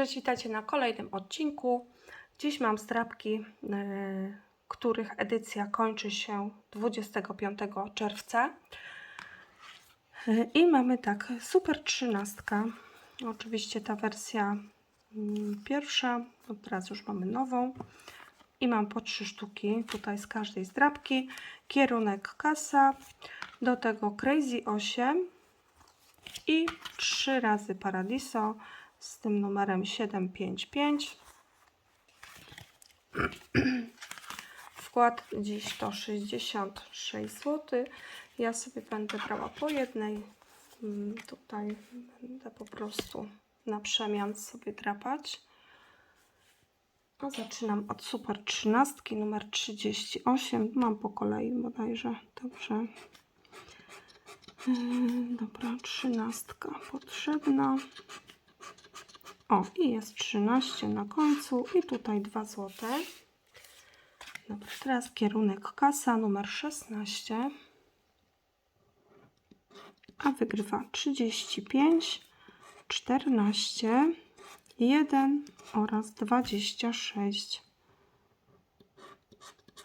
Cześć, witajcie na kolejnym odcinku. Dziś mam zdrabki, yy, których edycja kończy się 25 czerwca. Yy, I mamy tak, super trzynastka. Oczywiście ta wersja mm, pierwsza, no teraz już mamy nową. I mam po trzy sztuki tutaj z każdej zdrabki. Kierunek kasa, do tego Crazy 8 i 3 razy Paradiso z tym numerem 755. Wkład dziś to 66 zł. Ja sobie będę brała po jednej. Mm, Tutaj będę po prostu na przemian sobie drapać. A zaczynam od super 13 numer 38. Mam po kolei bodajże. Dobrze. Yy, Dobra, trzynastka potrzebna. O, i jest 13 na końcu i tutaj 2 złote. Dobra, teraz kierunek kasa numer 16. A wygrywa 35, 14, 1 oraz 26.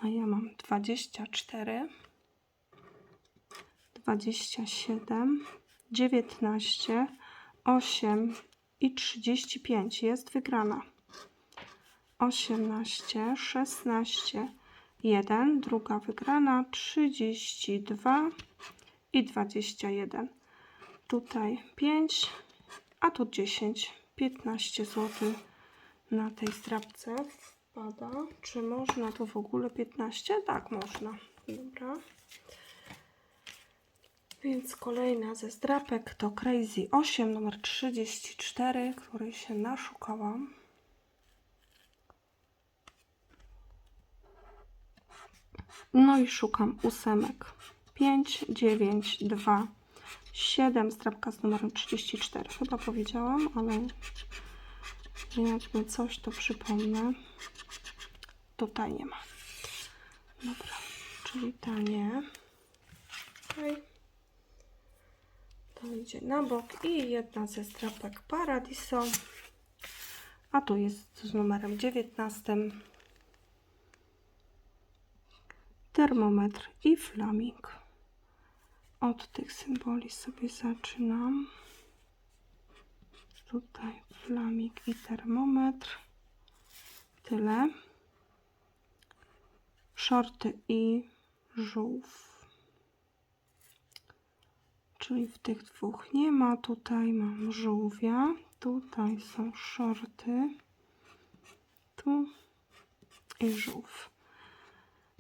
A ja mam 24, 27, 19, 8 i 35 jest wygrana. 18, 16, 1, druga wygrana, 32 i 21. Tutaj 5, a tu 10, 15 zł na tej strapce wpada. Czy można tu w ogóle 15? Tak, można. Dobra. Więc kolejna ze zdrapek to Crazy 8 numer 34, której się naszukałam. No i szukam ósemek. 5, 9, 2, 7, zdrapka z numerem 34. Chyba powiedziałam, ale jakby coś to przypomnę. Tutaj nie ma. Dobra, czyli ta nie. Okay to idzie na bok i jedna ze strapek Paradiso. A tu jest z numerem 19 termometr i flaming. Od tych symboli sobie zaczynam. Tutaj flaming i termometr. Tyle. Shorty i żółw Czyli w tych dwóch nie ma. Tutaj mam żółwia. Tutaj są shorty. Tu i żółw.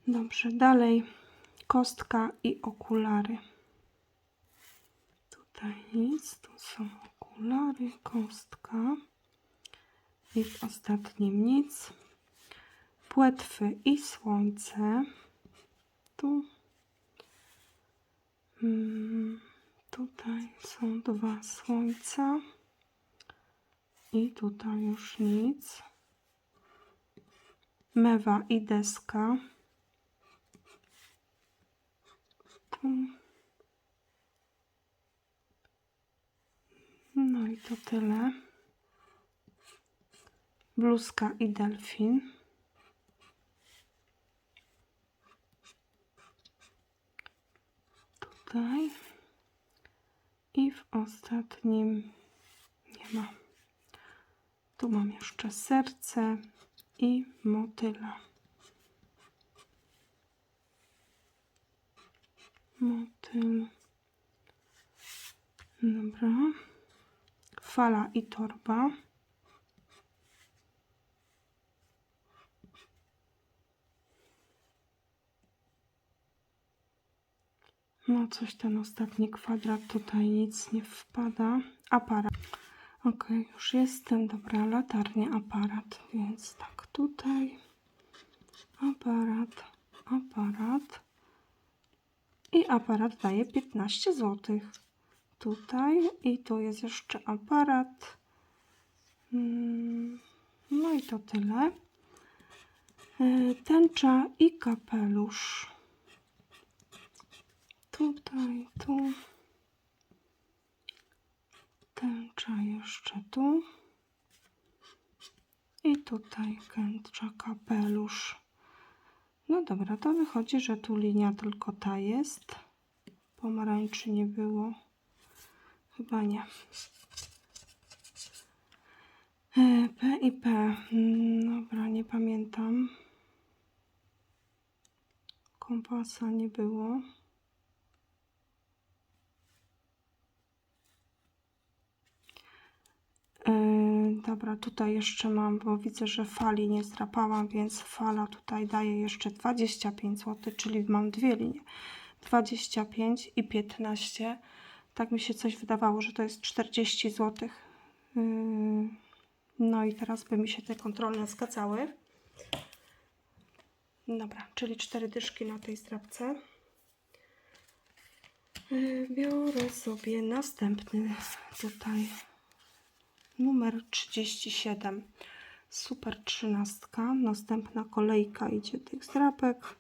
Dobrze, dalej kostka i okulary. Tutaj nic, tu są okulary, kostka i w ostatnim nic. Płetwy i słońce. Tu. Hmm. Tutaj są dwa słońca i tutaj już nic. Mewa i deska. No i to tyle. Bluzka i delfin. Tutaj. I w ostatnim nie ma. Tu mam jeszcze serce i motyla. Motyl. Dobra. Fala i torba. No coś ten ostatni kwadrat, tutaj nic nie wpada. Aparat. Ok, już jestem. Dobra, latarnia, aparat. Więc tak, tutaj aparat, aparat. I aparat daje 15 zł. Tutaj i tu jest jeszcze aparat. Mm, No i to tyle. E, Tęcza i kapelusz tutaj, tu. Tęcza jeszcze tu. I tutaj kęcza kapelusz. No dobra, to wychodzi, że tu linia tylko ta jest. Pomarańczy nie było. Chyba nie. E, P i P. Mm, Dobra, nie pamiętam. Kompasa nie było. Yy, dobra, tutaj jeszcze mam, bo widzę, że fali nie zdrapałam, więc fala tutaj daje jeszcze 25 zł, czyli mam dwie linie. 25 i 15. Tak mi się coś wydawało, że to jest 40 zł. Yy, no i teraz by mi się te kontrolne zgadzały. Dobra, czyli cztery dyszki na tej zdrapce. Yy, Biorę sobie następny tutaj numer 37. Super trzynastka. Następna kolejka idzie tych zdrapek.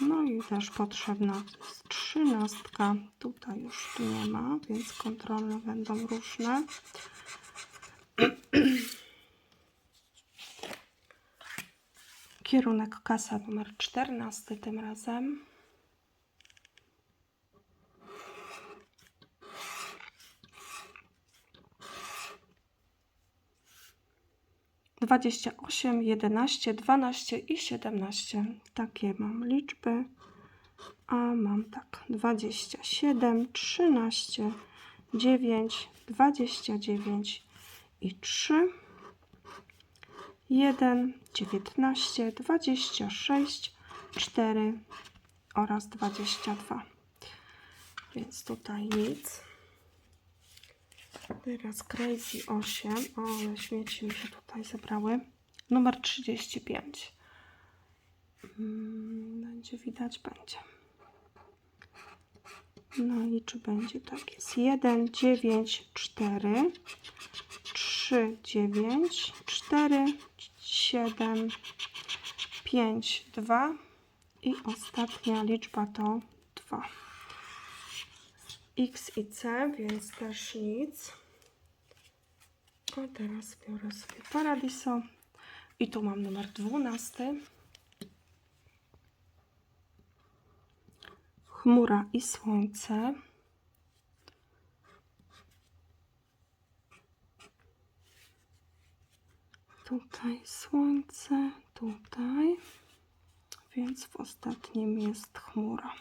No i też potrzebna jest trzynastka. Tutaj już nie ma, więc kontrolne będą różne. Kierunek kasa numer 14 tym razem. Dwadzieścia osiem, jedenaście, dwanaście i siedemnaście. Takie mam liczby. A mam tak, dwadzieścia siedem, trzynaście, dziewięć, dwadzieścia dziewięć i trzy. 1, 19, 26, 4 oraz 22. Więc tutaj nic. Teraz Crazy 8. O, ale śmieci mi się tutaj zebrały. Numer 35. Mm, Będzie widać, będzie. No i czy będzie tak? Jest 1, 9, 4, 3, 9, 4, 7, 5, 2 i ostatnia liczba to 2. X i C, więc też nic. A teraz biorę sobie Paradiso i tu mam numer 12. Chmura i słońce. Tutaj słońce, tutaj. Więc w ostatnim jest chmura.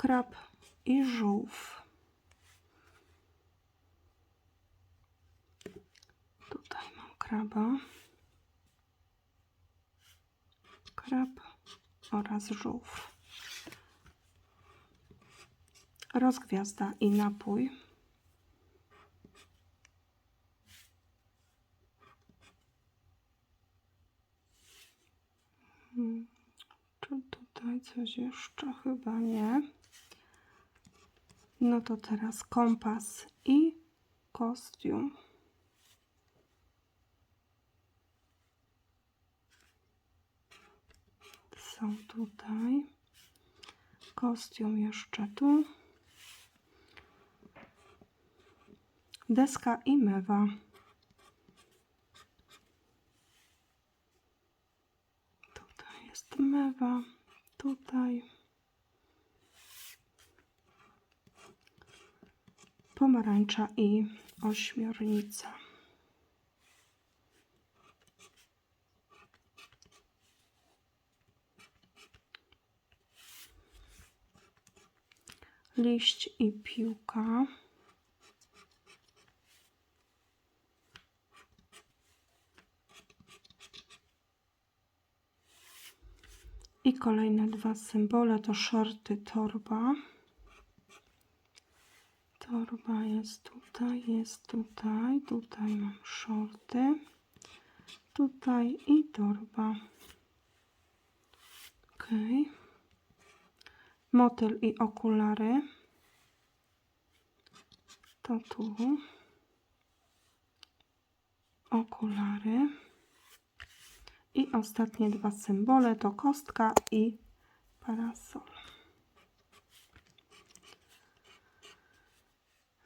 Krab i żółw. Tutaj mam kraba. Krab oraz żółw. Rozgwiazda i napój. Hmm, Czy tutaj coś jeszcze? Chyba nie. No to teraz kompas i kostium. Są tutaj. Kostium jeszcze tu. Deska i mewa. Tutaj jest mewa. Tutaj. Pomarańcza i ośmiornica. Liść i piłka. I kolejne dwa symbole to shorty, torba. Torba jest tutaj, jest tutaj, tutaj mam shorty, tutaj i torba. Ok. Motyl i okulary. To tu. Okulary. I ostatnie dwa symbole to kostka i parasol.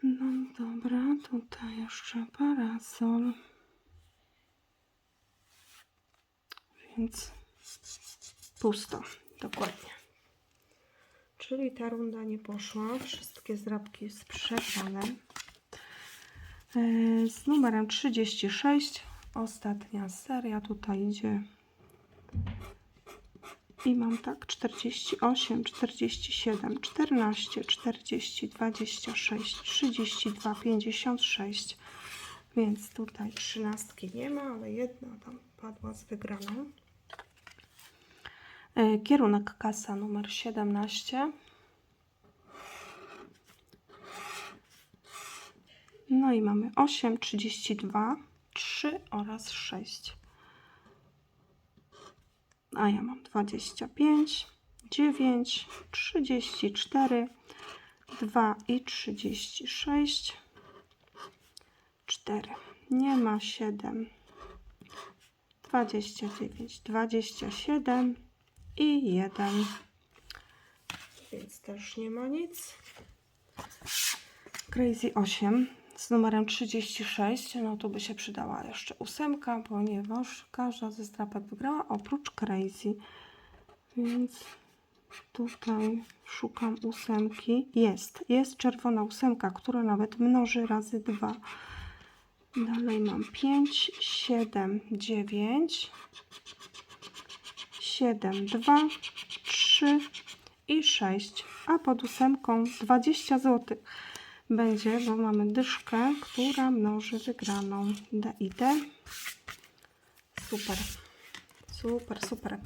No dobra, tutaj jeszcze parasol. Więc pusto, dokładnie. Czyli ta runda nie poszła. Wszystkie zdrabki sprzedane. E, Z numerem 36 ostatnia seria tutaj idzie. I mam tak 48, 47, 14, 40, 26, 32, 56. Więc tutaj trzynastki nie ma, ale jedna tam padła z wygraną. E, Kierunek kasa numer 17. No i mamy 8, 32, 3 oraz 6. A ja mam 25, 9, 34, 2 i 36, 4. Nie ma 7, 29, 27 i 1. Więc też nie ma nic. Crazy 8 z numerem 36. No tu by się przydała jeszcze ósemka, ponieważ każda ze strapek wygrała oprócz Crazy. Więc tutaj szukam ósemki. Jest, jest czerwona ósemka, która nawet mnoży razy 2. Dalej mam 5, 7, 9, 7, 2, 3 i 6, a pod ósemką 20 zł będzie, bo mamy dyszkę, która mnoży wygraną D i D. Super, super, super.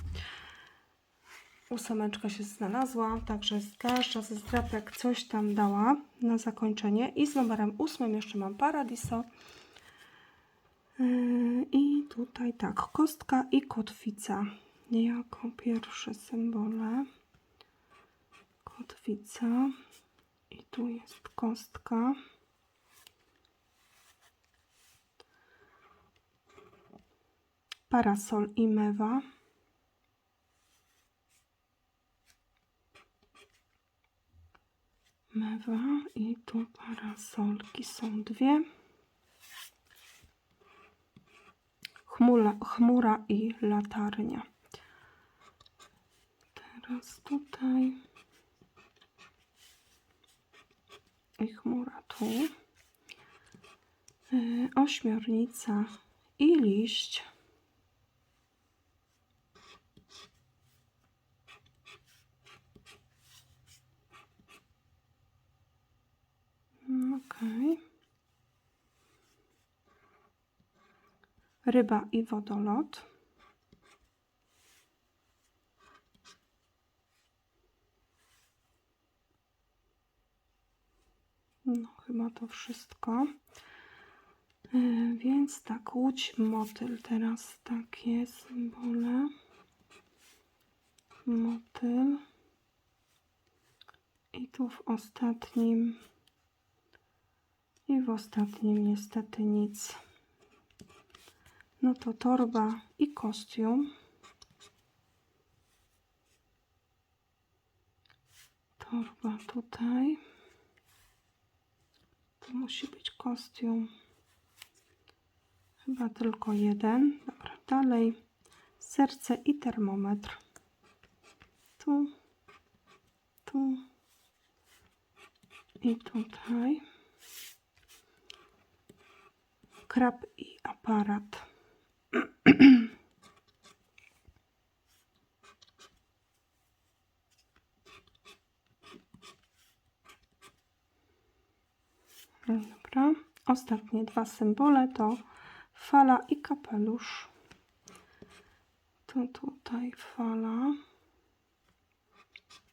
Ósemeczka się znalazła, także każda ze zdrapek coś tam dała na zakończenie. I z numerem ósmym jeszcze mam Paradiso. Yy, I tutaj tak, kostka i kotwica jako pierwsze symbole. Kotwica tu jest kostka. Parasol i mewa. Mewa i tu parasolki są dwie. Chmura, chmura i latarnia. Teraz tutaj. I chmura tu. Yy, ośmiornica i liść. Okej. Ryba i wodolot. To wszystko. Yy, więc tak, łódź, motyl. Teraz takie symbole. Motyl. I tu w ostatnim. I w ostatnim niestety nic. No to torba i kostium. Torba tutaj. To musi być kostium. Chyba tylko jeden. Dobra, dalej. Serce i termometr. Tu, tu i tutaj. Krab i aparat. Dobra. Ostatnie dwa symbole to fala i kapelusz. To tutaj fala.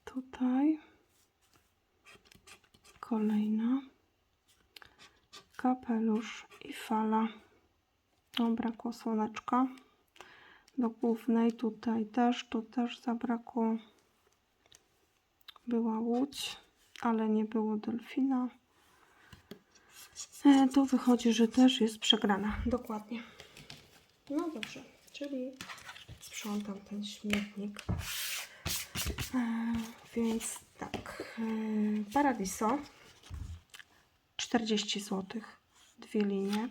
Tutaj. Kolejna. Kapelusz i fala. No, brakło słoneczka. Do głównej tutaj też, tu też zabrakło. Była łódź, ale nie było delfina. E, tu wychodzi, że też jest przegrana. Dokładnie. No dobrze, czyli sprzątam ten śmietnik. E, więc tak, e, Paradiso 40 zł. Dwie linie.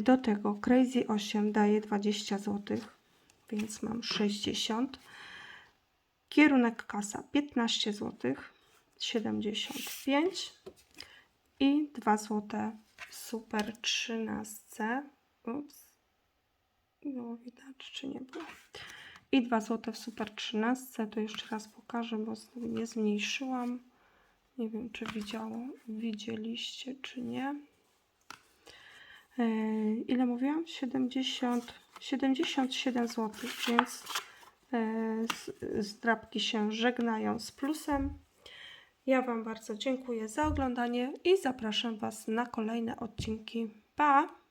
Do tego Crazy 8 daje 20 zł, więc mam 60. Kierunek kasa 15 zł, 75 i 2 zł w super 13. Ups. Było widać, czy nie było. I 2 zł w super 13. To jeszcze raz pokażę, bo nie zmniejszyłam. Nie wiem, czy widziało, widzieliście, czy nie. E, ile mówiłam? 70, 77 zł, więc e, z- zdrabki się żegnają z plusem. Ja Wam bardzo dziękuję za oglądanie i zapraszam Was na kolejne odcinki. Pa!